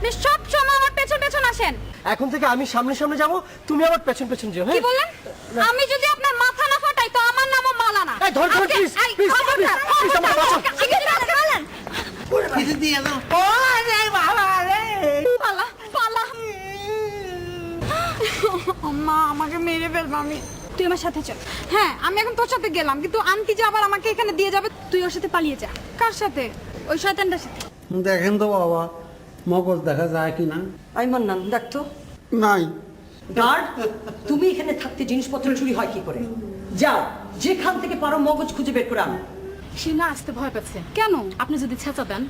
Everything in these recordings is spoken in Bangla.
আপনি সব সময় আমার পেছন পেছন আসেন। এখন থেকে আমি সামনে সামনে যাব তুমি আমার পেছন পেছন যেও কি হ্যাঁ বললেন আমি যদি আপনার মাথা না ফাটাই তো আমার নামও মালা না এই, ধর, ধর, খবরদার, please, please, আমার বাঁচাও। কিছু দিয়ে দাও পালা পালা। মা আমাকে মেরে ফেলব আমি। তুই আমার সাথে চল। হ্যাঁ আমি এখন তোর সাথে গেলাম কিন্তু আন্টি যে আবার আমাকে এখানে দিয়ে যাবে তুই ওর সাথে পালিয়ে যা। কার সাথে? ওই শয়তানটার সাথে। দেখেন তো বাবা মগজ দেখা যায় কি না আমি মান্নান দেখতো নাই। গার্ড তুমি এখানে থাকতে জিনিসপত্র চুরি হয় কি করে? যাও যেখান থেকে পারো মগজ খুঁজে বের করে আনো। সে না আসতে ভয় পাচ্ছে। কেন? আপনি যদি ছেঁচা দেন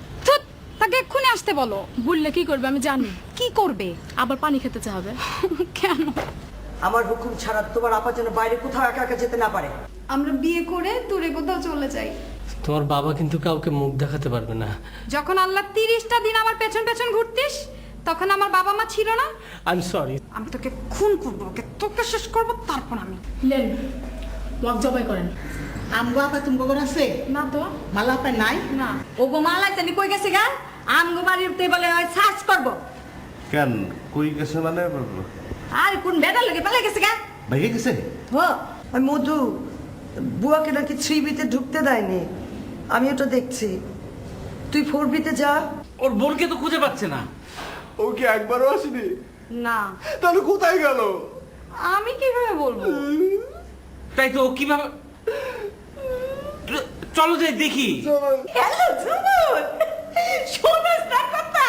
তাকে এক্ষুনি আসতে বলো। বললে কি করবে আমি জানি। কি করবে? আবার পানি খেতে চাবে কেন? আমার হুকুম ছাড়া তোমার আপা যেন বাইরে কোথাও একা একা যেতে না পারে। আমরা বিয়ে করে দূরে কোথাও চলে যাই। তোমার বাবা কিন্তু কাউকে মুখ দেখাতে পারবে না। যখন আল্লাহ তিরিশটা দিন আমার পেছন পেছন ঘুরতিস তখন আমার বাবা মা ছিল না? আই এম সরি আমি তোকে খুন করব ওকে তোকে শেষ করব তারপর আমি। লেন ওয়াক জবাই করেন। আমগো আপা তুমি গোবর আছে? না তো। মালা আপা নাই? না। ও গো মালাই জানি কই গেছে গা? আমগো বাড়িতে বলে সার্চ করব। কেন? কই গেছে মানে? আর কোন বেটার লাগে পালাই গেছে গা? ভাইয়ে গেছে? ওই মধু বুয়াকে নাকি থ্রি বিতে ঢুকতে দেয়নি। আমি ওটা দেখছি। তুই ফোর বিতে যা। ওর বোনকে তো খুঁজে পাচ্ছে না। ও কি একবারও আসেনি? না। তাহলে কোথায় গেল? আমি কীভাবে বলব? তাই তো ও কীভাবে চলো যাই দেখি। হ্যালো ঝুমুর শোনো কথা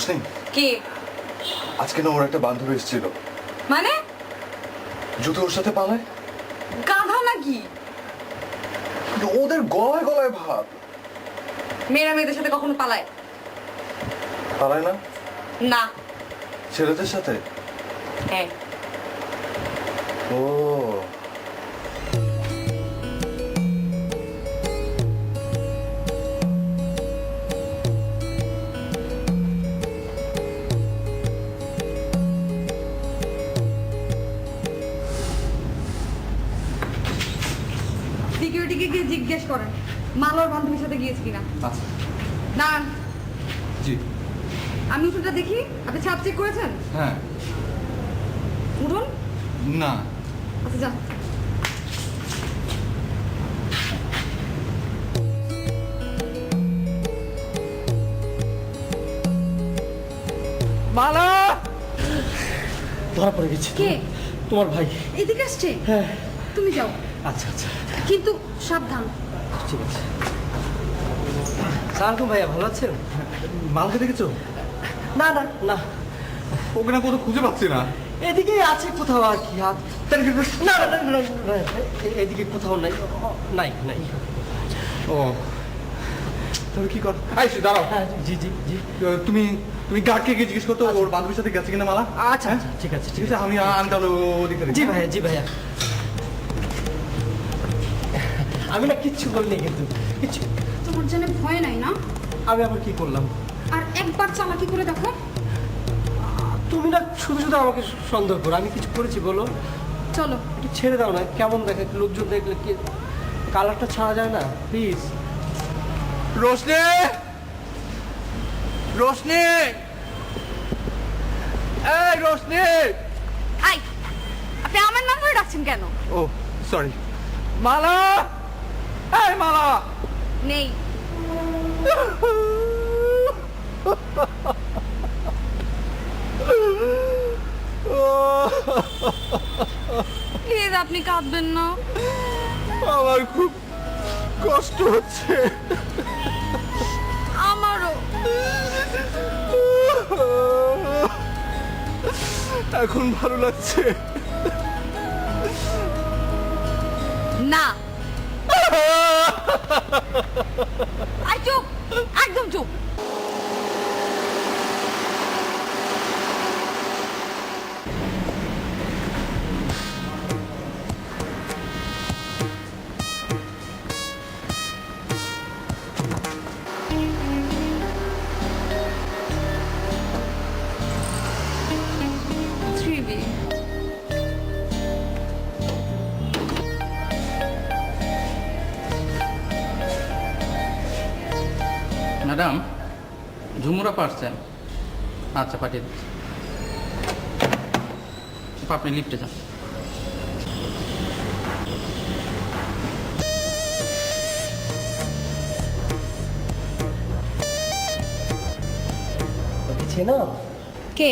রোশনি কে? আজকে না ওর একটা বান্ধবী এসেছিল। মানে? যদি ওর সাথে পালায়। গাধা নাকি? ওদের গলায় গলায় ভাব। মেয়েরা মেয়েদের সাথে কখনো পালায়? পালায় না? না। ছেলেদের সাথে? হ্যাঁ। ও। করেন। মালোর বান্ধবীর সাথে গিয়েছে কিনা? আচ্ছা। না জি। আমি উঠোনটা দেখি। আপনি ছাদ চেক করেছেন? হ্যাঁ। উঠুন। না। আচ্ছা যান। মালা! ধরা পড়ে গেছে। কে? তোমার ভাই। এদিকে আসছে? হ্যাঁ। তুমি যাও। আচ্ছা আচ্ছা। কিন্তু সাবধান। ঠিক আছে। সালাম ভাইয়া ভালো আছেন? মালকে দেখেছ? না না না। ওকে না কোথাও খুঁজে পাচ্ছি না। এদিকে আছে কোথাও আর কি হাত না না না, এদিকে কোথাও নাই নাই নাই। ও। তবে কি কর আইসি দাঁড়াও। হ্যাঁ জি জি জি। তুমি তুমি গার্ডকে গিয়ে জিজ্ঞেস করতো ওর বান্ধবীর সাথে গেছে কিনা মালা? আচ্ছা আচ্ছা ঠিক আছে ঠিক ঠিক আছে আমি আমি তাহলে ওদিকে জি ভাইয়া জি ভাইয়া। আমি না কিচ্ছু বলিনি কিন্তু কিচ্ছু। তোমার জন্য ভয় নাই না? আমি আবার কি করলাম? আর একবার চালাকি করে দেখো। তুমি না শুধু শুধু আমাকে সন্দেহ করো আমি কিছু করেছি বলো। চলো। একটু ছেড়ে দাও না কেমন দেখে লোকজন দেখলে কি কালারটা ছাড়া যায় না? প্লিজ রোশনি! রোশনি! এই রোশনি! আই আপনি আমার নাম ধরে ডাকছেন কেন? ও সরি মালা! এই মালা! নেই। প্লিজ আপনি কাঁদবেন না। আমার খুব কষ্ট হচ্ছে। আমারও। এখন ভালো লাগছে। না। 아주 아, 좀 줘! ঝুমুরা পারছেন? আচ্ছা পাঠিয়ে দিচ্ছি। আপনি লিফটে যান। কে?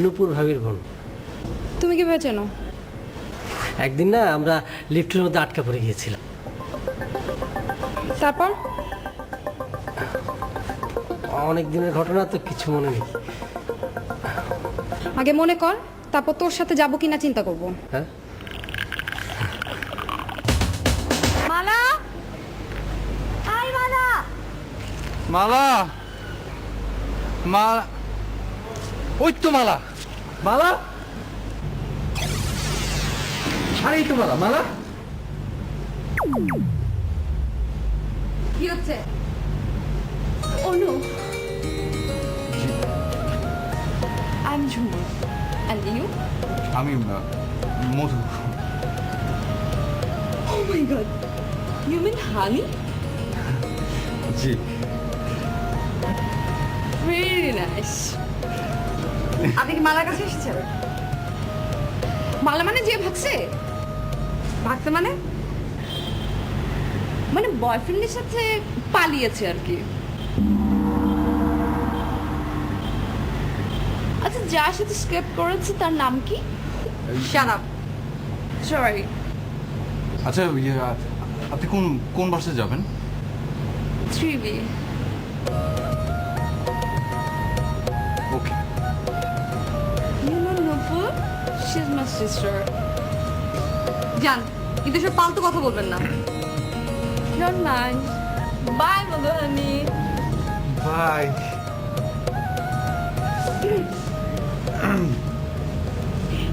নুপুর ভাবির বোন। তুমি কীভাবে চেনো? একদিন না আমরা লিফটের মধ্যে আটকা পড়ে গিয়েছিলাম। তারপর? অনেক দিনের ঘটনা তো কিছু মনে নেই। আগে মনে কর তারপর তোর সাথে যাব কিনা চিন্তা করব। হ্যাঁ? মালা? মালা! মালা? ওই তো মালা। মালা? আরে তো মালা মালা? কি হচ্ছে? Anu I am Jhumur and you আমি Madhu oh my god you mean honey ji very nice আপনি কি মালার কাছে এসেছেন? মালা মানে যে ভাগছে? ভাগছে মানে? মানে বয়ফ্রেন্ডের সাথে পালিয়েছে আর কি। আচ্ছা যার সাথে স্ক্রিপ্ট করেছে তার নাম কি? শাট সরি আচ্ছা ইয়ে, আপনি কোন কোন বাসে যাবেন? Three B okay my sister. জান কিন্তু সব পাল্টু কথা বলবেন না। Don't mind. Bye, মধুহানি। বাই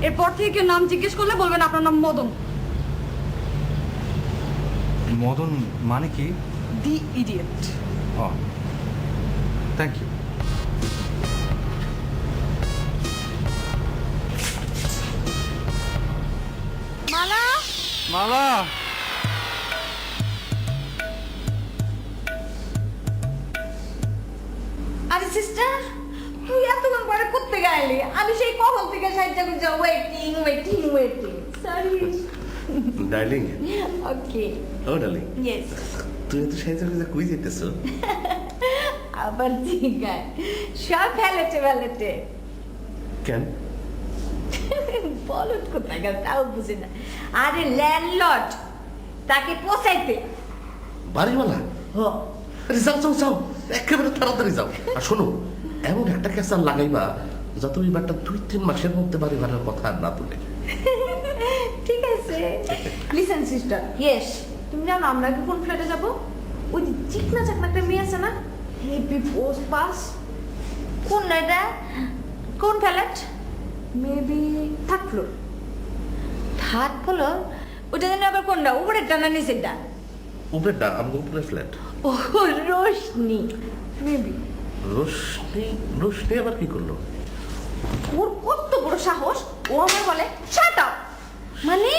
এরপর থেকে কেউ নাম জিজ্ঞেস করলে বলবেন আপনার নাম মদন। মদন মানে কি? The idiot oh thank you Mala? Mala. আরে সিস্টার তুই এতক্ষণ পরে করতে গেলি আমি সেই কখন থেকে সাহায্য করছি waiting waiting waiting sorry darling okay oh darling yes তুই এত সাইজের কাছে কই যেতেছ আবার জিগায় সব ফেলেছে ফেলেছে। কেন? বলত কোথায় গেল তাও বুঝি না। আরে ল্যান্ডলর্ড তাকে পোষাইতে। বাড়িওয়ালা? হ। আরে যাও যাও যাও। একেবারে তাড়াতাড়ি যাও। আর শোনো এমন একটা ক্যাসার লাগাইবা যাতে ওই বারটা দুই তিন মাসের মধ্যে বাড়ি ভাড়ার কথা আর না তুলে। ঠিক আছে। লিসেন সিস্টার ইয়েস তুমি জানো আমরা কি কোন ফ্ল্যাটে যাব? ওই যে চিকনা চাকনা একটা মেয়ে আছে না? হেভি পোস্ট পাস। কোন না এটা? কোন flat maybe third floor third floor ওটা জানি আবার কোনটা? উপরের টানা নিচেরটা? উপরেরটা আমাকে উপরে ফ্ল্যাট ও রোশনি। মেবি রোশনি রোশনি আবার কি করল? ওর কত বড় সাহস ও আমার বলে শাট আপ মানে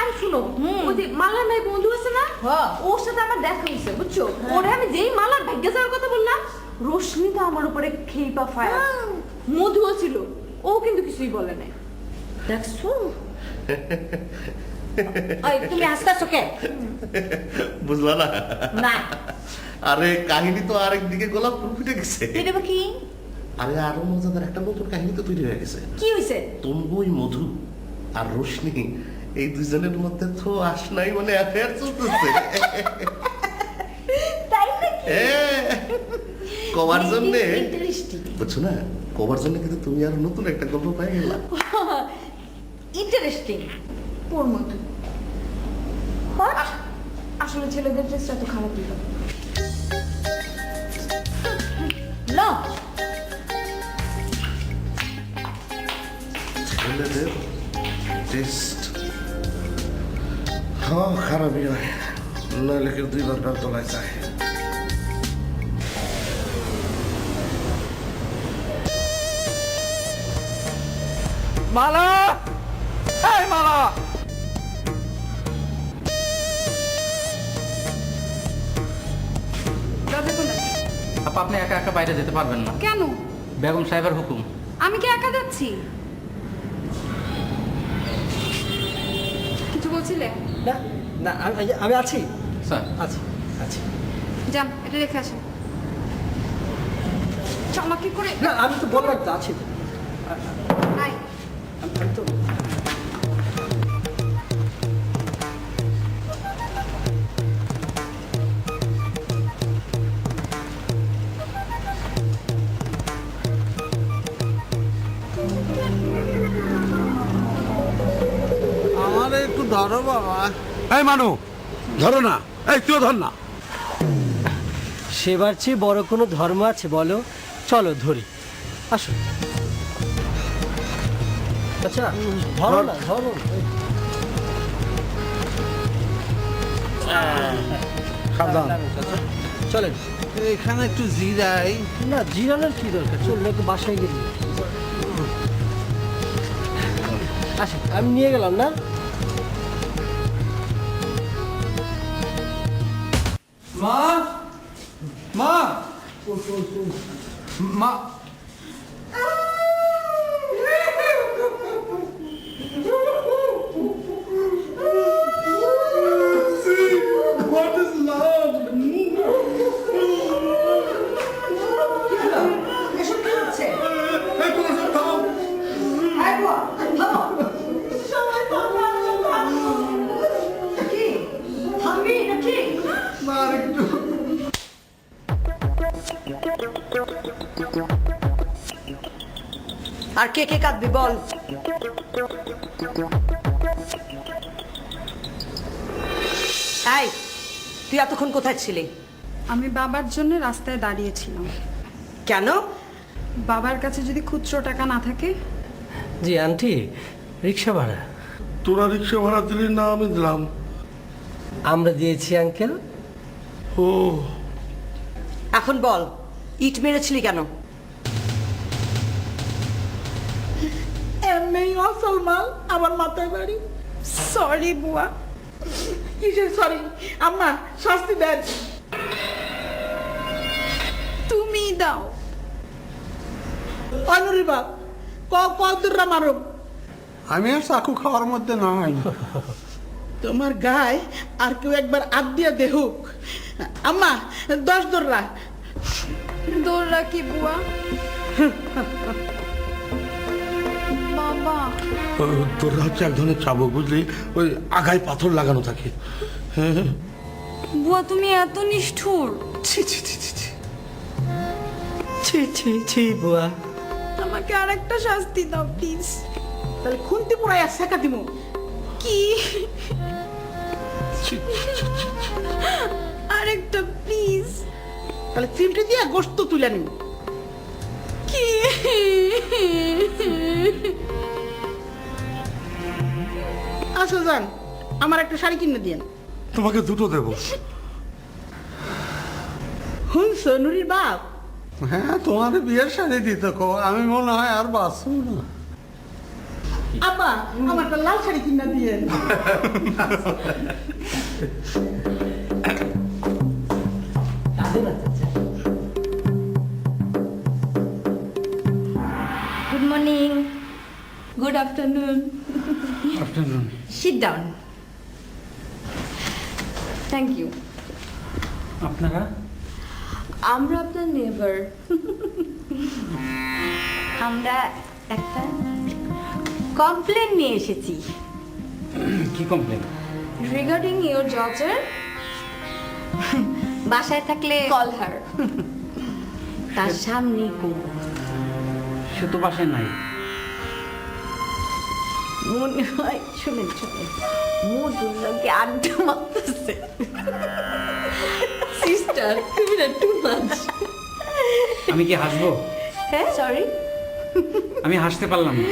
আর শুনো ওই যে মালার ভাই বন্ধু আছে না ওর সাথে আমার দেখা হয়েছে বুঝছ? ওরে আমি যেই মালার ভাগ্য যাওয়ার কথা বললাম রোশনি তো আমার উপরে খেপা ফায়ার। মধুও ছিল ও কিন্তু কিছুই বলে নাই। দেখছ? তুমি হাসতেছো কে বুঝলা না? না আরে কাহিনী তো আরেক দিকে গোলাপ ফুল ফুটে গেছে। এটা কি? আরে আরও মজাদার একটা নতুন কাহিনী তো তৈরি হয়ে গেছে। কি হয়েছে তম্বুই মধু আর রোশনি এই দুজনের মধ্যে তো আস নাই মানে অ্যাফেয়ার চলতেছে। তাই নাকি? এ, কমার জন্যে ইন্টারেস্টিং বুঝছ না? কবার জন্য কিন্তু তুমি আর নতুন একটা গল্প পাই গেলা। ইন্টারেস্টিং ওর মতো আসলে ছেলেদের ড্রেসটা তো খারাপ দিল না। ছেলেদের টেস্ট হ্যাঁ খারাপই হয়। নইলে কেউ দুইবার বেল তোলায় যায় মালা! এই মালা! দরজা খোলা আপা আপনি একা একা বাইরে যেতে পারবেন না। কেন? বেগম সাহেবের হুকুম। আমি কি একা যাচ্ছি? কিছু বলছিলে? না না আমি- আমি আছি। স্যার। আছি আছি। যান এটা রেখে আসেন। কি করে না আমি তো বললাম তো আছি। বাবা। এই মানু ধরো না। এই তুইও ধর না। সেবার চেয়ে বড় কোনো ধর্ম আছে বলো? চলো ধরি। আসো। আচ্ছা ধরো না ধরো সাবধান। চলেন। এখানে একটু জিরাই না জিরানোর কি দরকার? চললে তো বাসায় গেলি আসি আমি নিয়ে গেলাম না? 妈？妈，妈妈。আর কে কে কাঁদবি বল? এই তুই এতক্ষণ কোথায় ছিলি? আমি বাবার জন্য রাস্তায় দাঁড়িয়েছিলাম। কেন? বাবার কাছে যদি খুচরো টাকা না থাকে? জি আন্টি রিক্সা ভাড়া। তোরা রিক্সা ভাড়া দিলি না আমি দিলাম। আমরা দিয়েছি আঙ্কেল। ও। এখন বল ইট মেরেছিলি কেন? এমনি অসল মাল আমার মাথায় বাড়ি। সরি বুয়া। কিসের সরি আম্মা শাস্তি দেন। তুমি দাও। অনুরি বাপ ক কদুররা মারো আমি আর চাকু খাওয়ার মধ্যে নাই। তোমার গায়ে আর কেউ একবার আদ দিয়া দেহুক আম্মা দশ দোররা। দৌড় কি বুয়া? বাবা। তোরা হচ্ছে এক ধরনের চাবুক বুঝলি? ওই আগায় পাথর লাগানো থাকে। বুয়া তুমি এত নিষ্ঠুর। ছি ছি ছি ছি ছি। ছি ছি ছি বুয়া। আমাকে আরেকটা শাস্তি দাও প্লিজ তাহলে খুন্তি পুরাইয়া শেখা দিমু। কি? ছি, ছি, ছি, ছি, ছি। আরেকটা প্লিজ তাহলে চিমটি দিয়া গোস্ত তুলে নিব কি? আসো যান আমার একটা শাড়ি কিনে দিয়েন। তোমাকে দুটো দেবো। হুন সোনুরির বাপ। হ্যাঁ তোমার বিয়ের শাড়ি দিতে কো আমি মনে হয় আর বাঁচব না। আপা আমার একটা লাল শাড়ি কিনে দিয়েন। Good afternoon afternoon sit down thank you আপনারা? আমরা আপনার নেবার আমরা একটা কমপ্লেন নিয়ে এসেছি। কি কমপ্লেন রিগার্ডিং ইওর জজার বাসায় থাকলে কল হার তার সামনে তো বাসায় নাই। মনে হয় শুনেন শুনেন মধুর লোকে আড্ডা মারতেছে। সিস্টার তুমি না টু মাছ আমি কি হাসবো? হ্যাঁ সরি আমি হাসতে পারলাম না।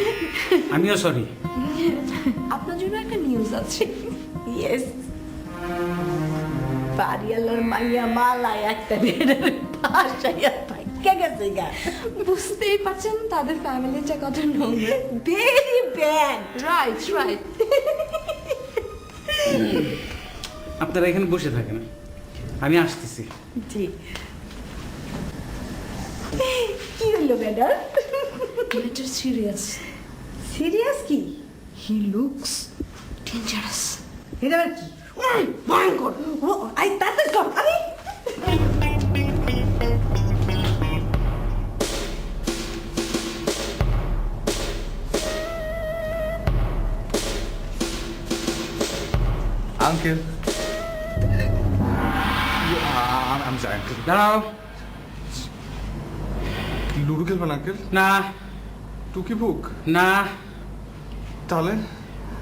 আমিও সরি আপনার জন্য একটা নিউজ আছে। ইয়েস বাড়িয়ালার মাইয়া মালায় একটা বেডের পাশাইয়া থাইকা গেছে গা? বুঝতেই পারছেন তাদের ফ্যামিলিটা কত নোংরা ভেরি ব্যাড রাইট রাইট আপনারা এখানে বসে থাকেন। আমি আসতেছি। জি। কি হলো ম্যাডাম ম্যাটার সিরিয়াস সিরিয়াস কি? হি লুকস ডেঞ্জারাস এটা কি? ভয়ঙ্কর। আই তাতে আরে আঙ্কেল আমি যাই আঙ্কেল দাঁড়াও লুডো খেলবেন আঙ্কেল না। টুকি বুক না। তাহলে?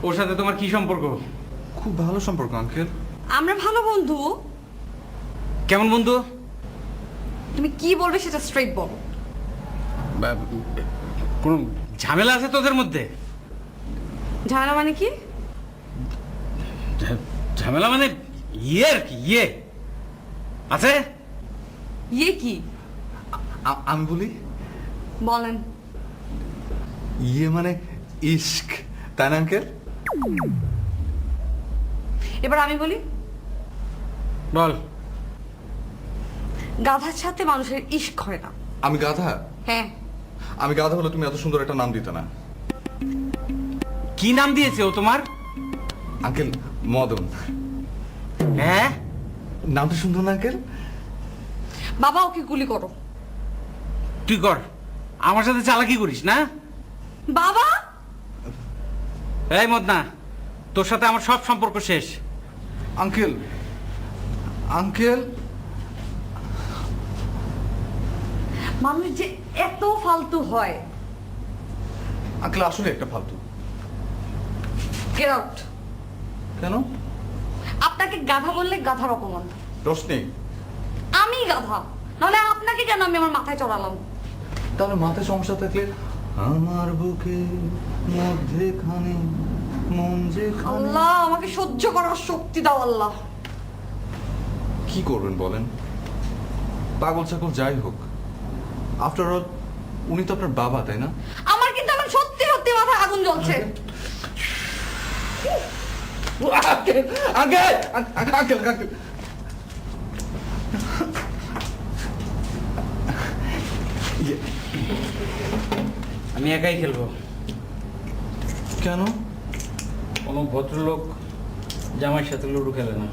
ওর সাথে তোমার কি সম্পর্ক? খুব ভালো সম্পর্ক আঙ্কেল আমরা ভালো বন্ধু। কেমন বন্ধু? তুমি কি বলবে সেটা স্ট্রেট বলো। বা- কোনো ঝামেলা আছে তোদের মধ্যে? ঝামেলা মানে কি? ঝা- ঝামেলা মানে ইয়ে আর কি ইয়ে। আছে? ইয়ে কি? আ- আমি বলি? বলেন। ইয়ে মানে ইশক তাই না আঙ্কেল? এবার আমি বলি? বল। গাধার সাথে মানুষের ইস্ক হয় না। আমি গাধা? হ্যাঁ। আমি গাধা হলে তুমি এত সুন্দর একটা নাম দিতে না। কি নাম দিয়েছে ও তোমার? আঙ্কেল মদন। হ্যাঁ? নামটা সুন্দর না আঙ্কেল বাবা ওকে গুলি করো। তুই কর। আমার সাথে চালাকি করিস না? বাবা! এই মদনা তোর সাথে আমার সব সম্পর্ক শেষ। Uncle uncle? মানুষ যে এত ফালতু হয়। আঙ্কেল আসলে একটা ফালতু। গেট আউট কেন? আপনাকে গাধা বললে গাধার অপমান। রোশনি আমি গাধা। নাহলে আপনাকে কেন আমি আমার মাথায় চড়ালাম? তাহলে মাথায় সমস্যা থাকলে আমার বুকে মধ্যেখানে মন যেখানে আল্লাহ আমাকে সহ্য করার শক্তি দাও আল্লাহ। কি করবেন বলেন? পাগল ছাগল যাই হোক। আফটার অল উনি তো আপনার বাবা তাই না? আমার কিন্তু এখন সত্যি সত্যি মাথায় আগুন জ্বলছে। আঙ্কেল আঙ্কেল আঙ্কেল আঙ্কেল আমি একাই খেলব। কেন? কোনো ভদ্রলোক জামাই সাথে লুডু খেলে না।